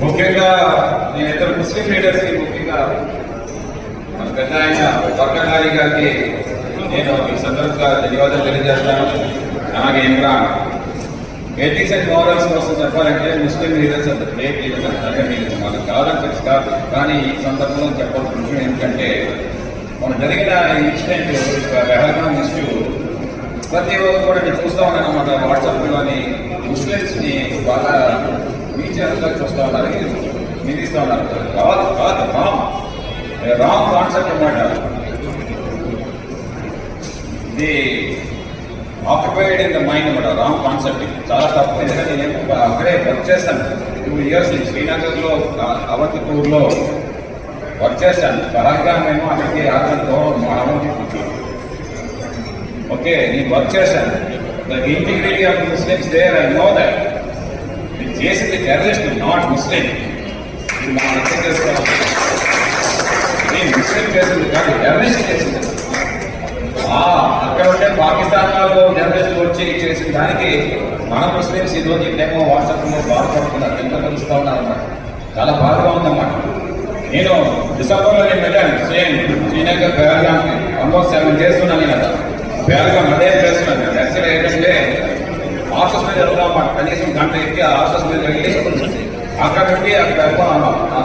ముఖ్యంగా నేను ఇద్దరు ముస్లిం లీడర్స్కి ముఖ్యంగా పెద్ద ఆయన వర్గనారి గారికి నేను ఈ సందర్భంగా ధన్యవాదాలు తెలియజేస్తాను అలాగే ఇమ్రాన్ ఎథిక్స్ అండ్ మోరల్స్ కోసం చెప్పాలంటే ముస్లిం లీడర్స్ అంత గ్రేట్ లీడర్స్ అంత లీడర్స్ వాళ్ళకి కాదని తెలుసు కాదు కానీ ఈ సందర్భంలో చెప్పాల్సిన విషయం ఏంటంటే మనం జరిగిన ఇన్సిడెంట్ పెహల్గాం ఇష్యూ ప్రతి ఒక్కరు కూడా నేను చూస్తా ఉన్నాను అన్నమాట. వాట్సాప్లోని ముస్లిమ్స్ని ని బాగా వీచారుగా చూస్తా ఉన్నారు నిందిస్తూ ఉన్నారు కాదు కాదు రాంగ్ రాంగ్ కాన్సెప్ట్ అన్నమాట ఇది ఆక్యుపైడ్ ఇన్ ద మైండ్ అన్నమాట రాంగ్ కాన్సెప్ట్. చాలా తప్పు. ఎందుకంటే నేను అక్కడే వర్క్ చేస్తాను టూ ఇయర్స్ శ్రీనగర్లో అవంతిపూర్లో వర్క్ చేశాను. పరంగా మేము అక్కడికి ఆటలతో మా ఓకే నేను వర్క్ చేశాను. The integrity of Muslims there I know that ఇది చేసింది టెర్రరిస్ట్ నాట్ ముస్లిం ఇది మనం ముస్లిం చేసింది కాదు టెర్రరిస్ట్ చేసింది. అక్కడ ఉంటే పాకిస్తాన్ వాళ్ళు టెర్రరిస్ట్ వచ్చి చేసిన దానికి మన ముస్లిమ్స్ ఈ రోజు ఇదేమో వాట్సాప్ బాధపడుతున్నారు ఎంత కలుస్తూ ఉన్నారన్నమాట చాలా బాధగా ఉందన్నమాట. నేను డిసెంబర్లో నేను వెళ్ళాను సేమ్ శ్రీనగర్ పేరగాంకి ఆల్మోస్ట్ సెవెన్ చేస్తున్నాను కదా పేరగాం అదే చేస్తున్నాను యాక్చువల్ ఆఫీస్ కనీసం గంట ఎక్కి ఆశ్వాసం అక్కడ అక్కడ